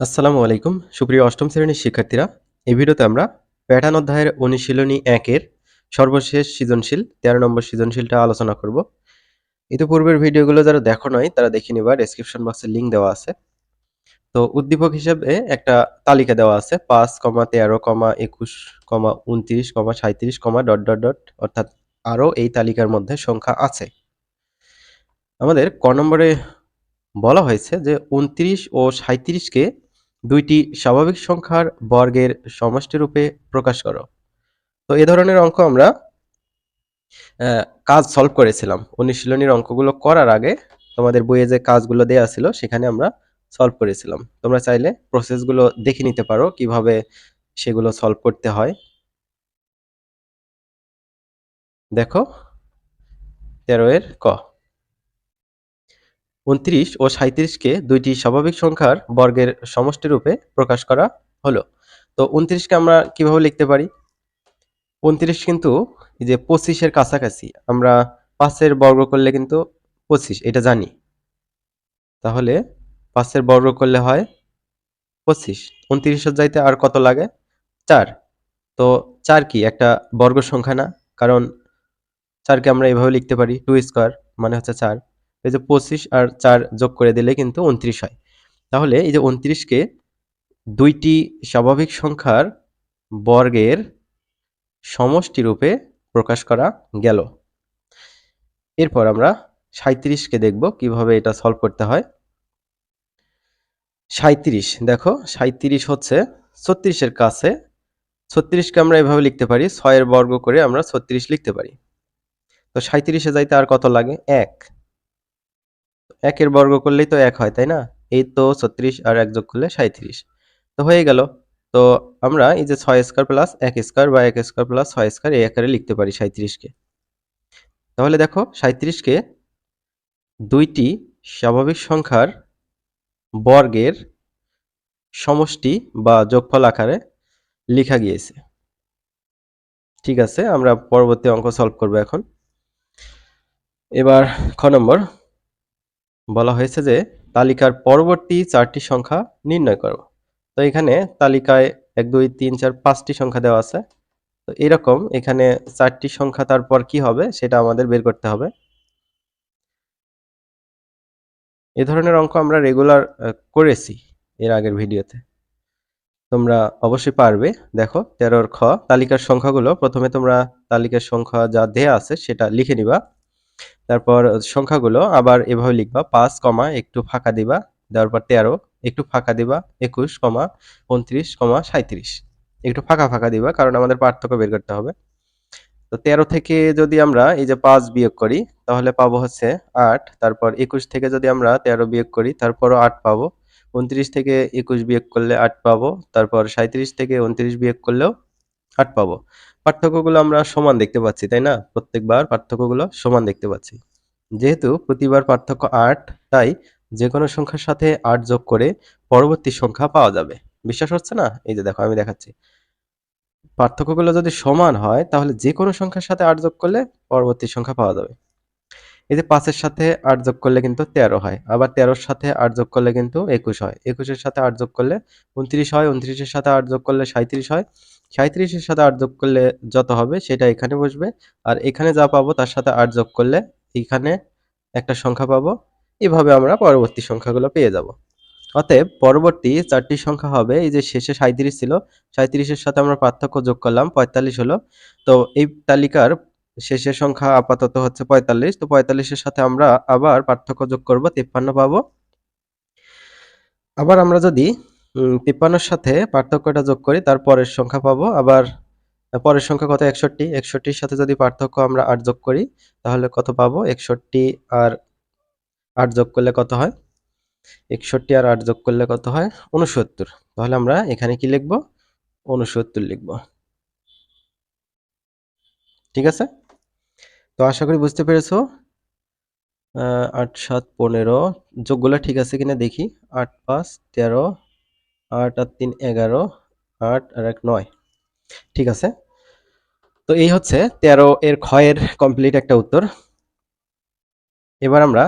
আসসালামু আলাইকুম। সুপ্রিয় অষ্টম শ্রেণির শিক্ষার্থীরা, এই ভিডিওতে আমরা প্যাটার্ন অধ্যায়ের অনুশীলনী একের সর্বশেষ সৃজনশীল, তেরো নম্বর সৃজনশীলটা আলোচনা করব। ইতিপূর্বের ভিডিওগুলো যারা দেখো নয় তারা দেখে নিবা ডেসক্রিপশন বক্সে লিঙ্ক দেওয়া আছে। তো উদ্দীপক হিসেবে একটা তালিকা দেওয়া আছে, পাঁচ কমা তেরো কমা একুশ কমা উনত্রিশ কমা সাঁত্রিশ কমা ডট ডট ডট, অর্থাৎ আরও এই তালিকার মধ্যে সংখ্যা আছে। আমাদের ক নম্বরে বলা হয়েছে যে উনত্রিশ ও সাঁত্রিশকে দুইটি স্বাভাবিক সংখ্যার বর্গের সমষ্টিরূপে প্রকাশ করো। তো এ ধরনের অঙ্ক আমরা কাজ সলভ করেছিলাম। অনুশীলনীর অঙ্কগুলো করার আগে তোমাদের বইয়ে যে কাজগুলো দেওয়া ছিল, সেখানে আমরা সলভ করেছিলাম। তোমরা চাইলে প্রসেসগুলো দেখে নিতে পারো কীভাবে সেগুলো সলভ করতে হয়। দেখো, তেরো এর ক। উনত্রিশ ও সাঁত্রিশকে দুইটি স্বাভাবিক সংখ্যার বর্গের সমষ্টিরূপে প্রকাশ করা হলো। তো উনত্রিশকে আমরা কীভাবে লিখতে পারি? উনত্রিশ কিন্তু এই যে পঁচিশের কাছাকাছি, আমরা পাঁচের বর্গ করলে কিন্তু পঁচিশ, এটা জানি। তাহলে পাঁচের বর্গ করলে হয় পঁচিশ। উনত্রিশের যাইতে আর কত লাগে? চার। তো চার কি, একটা বর্গ সংখ্যা না? কারণ চারকে আমরা এভাবে লিখতে পারি, টু স্কোয়ার মানে হচ্ছে চার। এই যে পঁচিশ আর চার যোগ করে দিলে কিন্তু উনত্রিশ হয়। তাহলে এই যে উনত্রিশকে দুইটি স্বাভাবিক সংখ্যার বর্গের সমষ্টি রূপে প্রকাশ করা গেল। এরপর আমরা সাঁত্রিশকে দেখব কীভাবে এটা সলভ করতে হয়। সাঁত্রিশ দেখো সাঁত্রিশ হচ্ছে ছত্রিশের কাছে। ছত্রিশকে আমরা এভাবে লিখতে পারি, ছয়ের বর্গ করে আমরা ছত্রিশ লিখতে পারি। তো সাঁত্রিশে যাইতে আর কত লাগে? এক। একের বর্গ করলেই তো এক হয়, তাই না? এই তো ছত্রিশ আর এক যোগ করলে সাঁত্রিশ তো হয়ে গেল। তো আমরা এই যে ছয় স্কোয়ার প্লাস এক স্কোয়ার বা এক স্কোয়ার প্লাস ছয় স্কোয়ার এই আকারে লিখতে পারি সাঁত্রিশকে তাহলে দেখো সাঁত্রিশকে দুইটি স্বাভাবিক সংখ্যার বর্গের সমষ্টি বা যোগফল আকারে লেখা গিয়েছে। ঠিক আছে, আমরা পরবর্তী অঙ্ক সলভ করব এখন। এবার খ নম্বর। বলা হয়েছে যে তালিকার পরবর্তী চারটি সংখ্যা নির্ণয় করো। তো এখানে তালিকায় এক, দুই, তিন, চার, পাঁচটি সংখ্যা দেওয়া আছে। তো এরকম এখানে চারটি সংখ্যা তারপর কি হবে সেটা আমাদের বের করতে হবে। এ ধরনের অঙ্ক আমরা রেগুলার করেছি এর আগের ভিডিওতে। তোমরা অবশ্যই পারবে। দেখো, তেরোর খ, তালিকার সংখ্যাগুলো প্রথমে তোমরা তালিকার সংখ্যা যা দেয়া আছে সেটা লিখে নিবা। তারপর সংখ্যাগুলো আবার এভাবে লিখবা, পাঁচ কমা একটু ফাঁকা দিবা, দেওয়ার পর তেরো, একটু ফাঁকা দিবা, একুশ কমা উনত্রিশ কমা সাঁত্রিশ একটু ফাঁকা ফাঁকা দিবা, কারণ আমাদের পার্থক্য বের করতে হবে। তো তেরো থেকে যদি আমরা এই যে পাঁচ বিয়োগ করি, তাহলে পাবো হচ্ছে আট, তারপর একুশ থেকে যদি আমরা তেরো বিয়োগ করি, তারপরও আট পাবো। উনত্রিশ থেকে একুশ বিয়োগ করলে আট পাবো, তারপর সাঁত্রিশ থেকে উনত্রিশ বিয়োগ করলেও আট পাবো। পার্থক্যগুলো আমরা সমান দেখতে পাচ্ছি, তাই না? প্রত্যেকবার পার্থক্যগুলো সমান দেখতে পাচ্ছি। যেহেতু প্রতিবার পার্থক্য আট, তাই যে কোনো সংখ্যার সাথে আট যোগ করে পরবর্তী সংখ্যা পাওয়া যাবে। বিশ্বাস হচ্ছে না? এই যে দেখো, আমি দেখাচ্ছি। পার্থক্যগুলো যদি সমান হয়, তাহলে যে কোনো সংখ্যার সাথে আট যোগ করলে পরবর্তী সংখ্যা পাওয়া যাবে। এই যে পাঁচের সাথে আট যোগ করলে কিন্তু তেরো হয়, আবার তেরোর সাথে আট যোগ করলে কিন্তু একুশ হয়। একুশের সাথে আট যোগ করলে উনত্রিশ হয়, উনত্রিশের সাথে আট যোগ করলে সাঁত্রিশ হয়। সাঁত্রিশের সাথে আট যোগ করলে যত হবে সেটা এখানে বসবে। আর এখানে যা পাবো তার সাথে আট যোগ করলে এখানে একটা সংখ্যা পাবো। এভাবে আমরা পরবর্তী সংখ্যাগুলো পেয়ে যাব। অতএব পরবর্তী চারটি সংখ্যা হবে, এই যে শেষে সাঁত্রিশ ছিল সাঁত্রিশের সাথে আমরা পার্থক্য যোগ করলাম, পঁয়তাল্লিশ হলো। তো এই তালিকার শেষের সংখ্যা আপাতত হচ্ছে পঁয়তাল্লিশ। তো পঁয়তাল্লিশের সাথে আমরা আবার পার্থক্য যোগ করব, তিপ্পান্ন পাবো। আবার আমরা যদি তিপ্পান্নর সাথে পার্থক্যটা যোগ করি, তার পরের সংখ্যা পাবো। আবার পরের সংখ্যা কত? একষট্টি। একষট্টির সাথে যদি পার্থক্য আমরা আট যোগ করি, তাহলে কত পাবো? একষট্টি আর আট যোগ করলে কত হয়? একষট্টি আর আট যোগ করলে কত হয়? উনসত্তর তাহলে আমরা এখানে কি লিখব? উনসত্তর লিখব। ঠিক আছে? তো আশা করি বুঝতে পেরেছ? আট, সাত, পনেরো। যোগগুলো ঠিক আছে কিনা দেখি। আট, পাঁচ, তেরো, আট আর তিন, এগারো, আট আর এক, নয়। ঠিক আছে? তো এই হচ্ছে তেরো এর ক্ষয়ের কমপ্লিট একটা উত্তর। এবার আমরা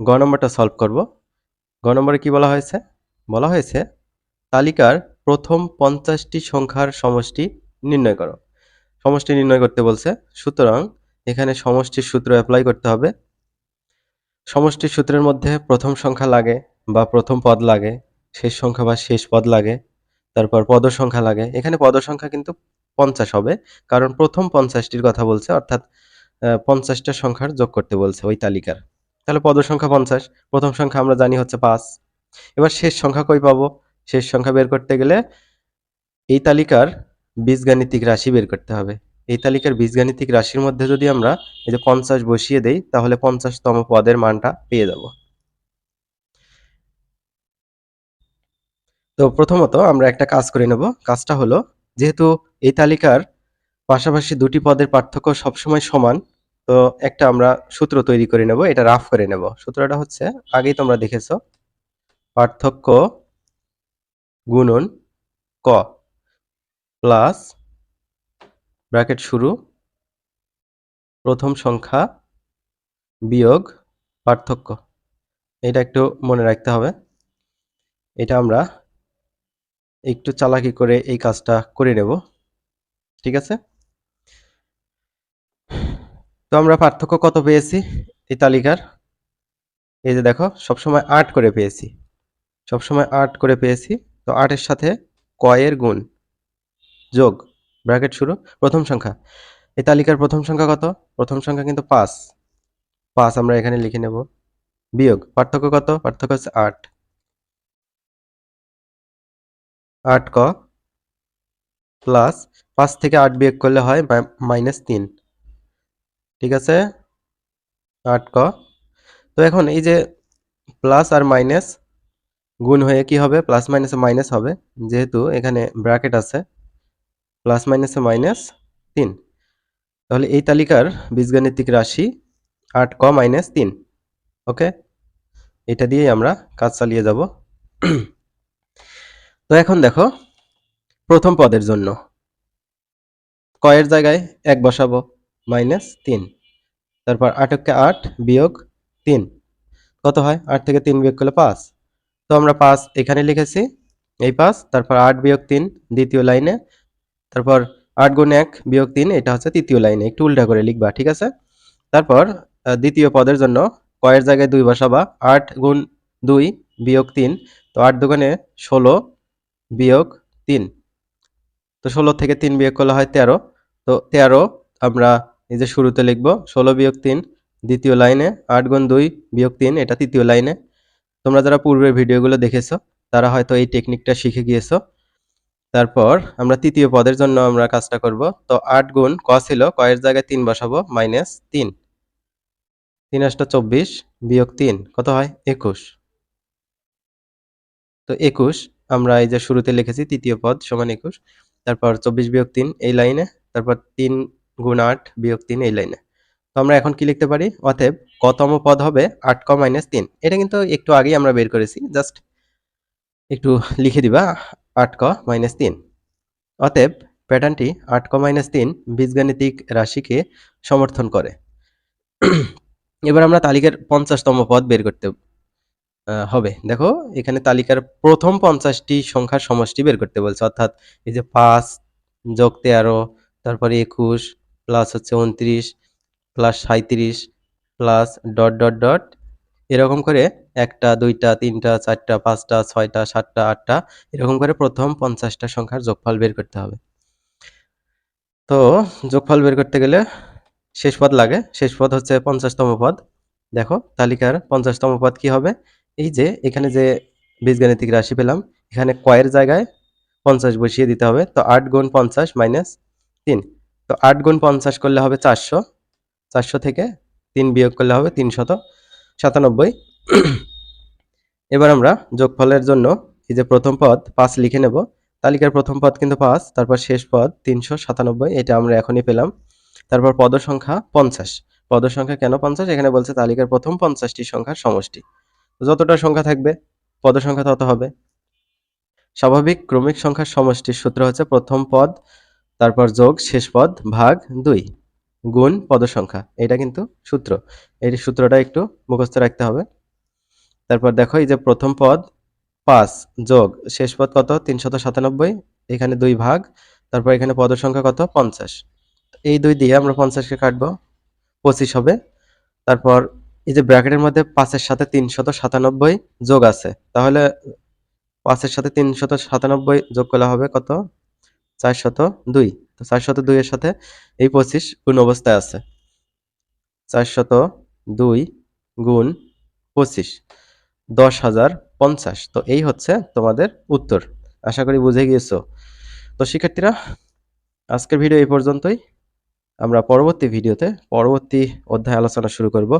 গ নম্বরটা সলভ করব। গ নম্বরে কি বলা হয়েছে? বলা হয়েছে, তালিকার প্রথম পঞ্চাশটি সংখ্যার সমষ্টি নির্ণয় করো। সমষ্টি নির্ণয় করতে বলছে, সুতরাং এখানে সমষ্টির সূত্র অ্যাপ্লাই করতে হবে। সমষ্টির সূত্রের মধ্যে প্রথম সংখ্যা লাগে বা প্রথম পদ লাগে, শেষ সংখ্যা বা শেষ পদ লাগে, তারপর পদ সংখ্যা লাগে। এখানে পদ সংখ্যা কিন্তু পঞ্চাশ হবে, কারণ প্রথম পঞ্চাশটির কথা বলছে, অর্থাৎ পঞ্চাশটা সংখ্যার যোগ করতে বলছে ওই তালিকার। তাহলে পদ সংখ্যা পঞ্চাশ, প্রথম সংখ্যা আমরা জানি হচ্ছে পাঁচ। এবার শেষ সংখ্যা কই পাবো? শেষ সংখ্যা বের করতে গেলে এই তালিকার বীজগাণিতিক রাশি বের করতে হবে। এই তালিকার বীজগাণিতিক রাশির মধ্যে যদি আমরা এই যে পঞ্চাশ বসিয়ে দেই, তাহলে পঞ্চাশতম পদের মানটা পেয়ে যাব। তো প্রথমত আমরা একটা কাজ করে নেব। কাজটা হলো, যেহেতু এই তালিকার পাশাপাশি দুটি পদের পার্থক্য সবসময় সমান, তো একটা আমরা সূত্র তৈরি করে নেব, এটা রাফ করে নেব। সূত্রটা হচ্ছে, আগেই তোমরা দেখেছ, পার্থক্য গুণন ক প্লাস ব্র্যাকেট শুরু। প্রথম সংখ্যা বিয়োগ পার্থক্য। এটা একটু মনে রাখতে হবে। এটা আমরা একটু চালাকি করে এই কাজটা করে নেব। ঠিক আছে? তো আমরা পার্থক্য কত পেয়েছি এই তালিকার? এই যে দেখো, সবসময় আট করে পেয়েছি। সবসময় আট করে পেয়েছি। তো আটের সাথে কয়ের গুণ যোগ ব্র্যাকেট শুরু, প্রথম সংখ্যা। এই তালিকার প্রথম সংখ্যা কত? প্রথম সংখ্যা কিন্তু পাঁচ। পাঁচ আমরা এখানে লিখে নেব। বিয়োগ, পার্থক্য কত? পার্থক্য হচ্ছে আট। আট ক প্লাস পাঁচ থেকে আট বিয়োগ করলে হয় মাইনাস তিন। ঠিক আছে? আট ক। তো এখন এই যে প্লাস আর মাইনাস গুণ হয়ে কি হবে? প্লাস মাইনাসে মাইনাস হবে। যেহেতু এখানে ব্র্যাকেট আছে। প্লাস মাইনাসে মাইনাস তিন। তাহলে এই তালিকার বীজগাণিতিক রাশি আট ক মাইনাস তিন, ওকে? এটা দিয়েই আমরা কাজ চালিয়ে যাব। তো এখন দেখো, প্রথম পদের জন্য কয়ের জায়গায় এক বসাবো, মাইনাস তিন। তারপর আটককে আট বিয়োগ তিন। কত হয়? আট থেকে তিন বিয়োগ করলে পাঁচ। তো আমরা পাঁচ এখানে লিখেছি, এই পাঁচ, তারপর আট বিয়োগ তিন, দ্বিতীয় লাইনে তারপর আট গুণ এক বিয়োগ তিন, এটা হচ্ছে তৃতীয় লাইনে। একটু উল্টা করে লিখবা, ঠিক আছে? তারপর দ্বিতীয় পদের জন্য কয়ের জায়গায় দুই বসাবা, আট গুণ দুই বিয়োগ তিন, তো আট দোকানে ষোলো বিয়োগ তিন। তো ষোলো থেকে তিন বিয়োগ করলে হয় তেরো, তো তেরো আমরা এই যে শুরুতে লিখব, ষোলো বিয়োগ তিন, দ্বিতীয় লাইনে, আট গুণ দুই বিয়োগ তিন, এটা তৃতীয় লাইনে। তোমরা যারা পূর্বের ভিডিওগুলো দেখেছ, তারা হয়তো এই টেকনিকটা শিখে গিয়েছো। তারপর আমরা তৃতীয় পদের জন্য আমরা কাজটা করব। তো আট গুণ ক ছিল কয়ের জায়গায় তিন বসাবো, মাইনাস তিন। তিন আটটা চব্বিশ, বিয়োগ তিন, কত হয়? একুশ। তো একুশ, আমরা এই যে শুরুতে লিখেছি, তৃতীয় পদ সমান একুশ। তারপর চব্বিশ বিয়োগ তিন, এই লাইনে। তারপর তিন গুণ আট, বিয়োগ তিন, এই লাইনে। তো আমরা এখন কি লিখতে পারি? অতএব কতম পদ হবে আট ক মাইনাস তিন। এটা কিন্তু একটু আগেই আমরা বের করেছি। জাস্ট একটু লিখে দিবা। আট ক মাইনাস তিন। অতএব প্যাটার্নটি আট ক মাইনাস তিন বীজগাণিতিক রাশিকে সমর্থন করে। এবার আমরা তালিকার পঞ্চাশতম পদ বের করতে হবে। দেখো, এখানে তালিকার প্রথম পঞ্চাশটি সংখ্যার সমষ্টি বের করতে বলছে। অর্থাৎ এই যে পাঁচ যোগ তেরো, তারপরে একুশ প্লাস হচ্ছে উনত্রিশ প্লাস সাঁত্রিশ প্লাস ডট ডট ডট এরকম করে একটা, দুইটা, তিনটা, চারটা, পাঁচটা, ছয়টা, সাতটা, আটটা, এরকম করে প্রথম পঞ্চাশটা সংখ্যার যোগফল বের করতে হবে। তো যোগফল বের করতে গেলে শেষ পদ লাগে। শেষ পদ হচ্ছে পঞ্চাশতম পদ। দেখো, তালিকার পঞ্চাশতম পদ কি হবে? এই যে, এখানে যে বীজগাণিতিক রাশি পেলাম, এখানে কয়ের জায়গায় পঞ্চাশ বসিয়ে দিতে হবে। তো আট গুণ পঞ্চাশ মাইনাস তিন। তো আট গুণ পঞ্চাশ করলে হবে চারশো। চারশো থেকে তিন বিয়োগ করলে হবে তিনশত। সাতানব্বই। এবার আমরা যোগফলের জন্য এই যে প্রথম পদ পাঁচ লিখে নেব। তালিকার প্রথম পদ কিন্তু পাঁচ, তারপর শেষ পদ তিনশো সাতানব্বই, এটা আমরা এখনই পেলাম। তারপর পদ সংখ্যা পঞ্চাশ। পদ সংখ্যা কেন পঞ্চাশ? এখানে বলছে তালিকার প্রথম পঞ্চাশটি সংখ্যার সমষ্টি। যতটা সংখ্যা থাকবে, পদ সংখ্যা তত হবে। স্বাভাবিক ক্রমিক সংখ্যার সমষ্টির সূত্র হচ্ছে প্রথম পদ, তারপর যোগ, শেষ পদ, ভাগ, দুই। গুণ পদ সংখ্যা এটা কিন্তু সূত্র। এই সূত্রটা একটু মুখস্থ রাখতে হবে। তারপর দেখো, এই যে প্রথম পদ, পাঁচ যোগ, শেষ পদ কত? তিনশত সাতানব্বই, এখানে দুই ভাগ, তারপর এখানে পদ সংখ্যা কত? পঞ্চাশ। এই দুই দিয়ে আমরা পঞ্চাশকে কাটবো, পঁচিশ হবে। তারপর এই যে ব্র্যাকেটের মধ্যে পাঁচের সাথে তিনশত সাতানব্বই যোগ আছে, তাহলে পাঁচের সাথে তিনশত সাতানব্বই যোগ করলে হবে কত? চারশত দুই। তো চারশত দুইয়ের সাথে এই পঁচিশ গুণ অবস্থায় আছে। চারশত দুই গুণ পঁচিশ, দশ হাজার পঞ্চাশ। তো এই হচ্ছে তোমাদের উত্তর। আশা করি বুঝে গিয়েছো। তো শিক্ষার্থীরা, আজকের ভিডিও এই পর্যন্তই। আমরা পরবর্তী ভিডিওতে পরবর্তী অধ্যায় আলোচনা শুরু করব।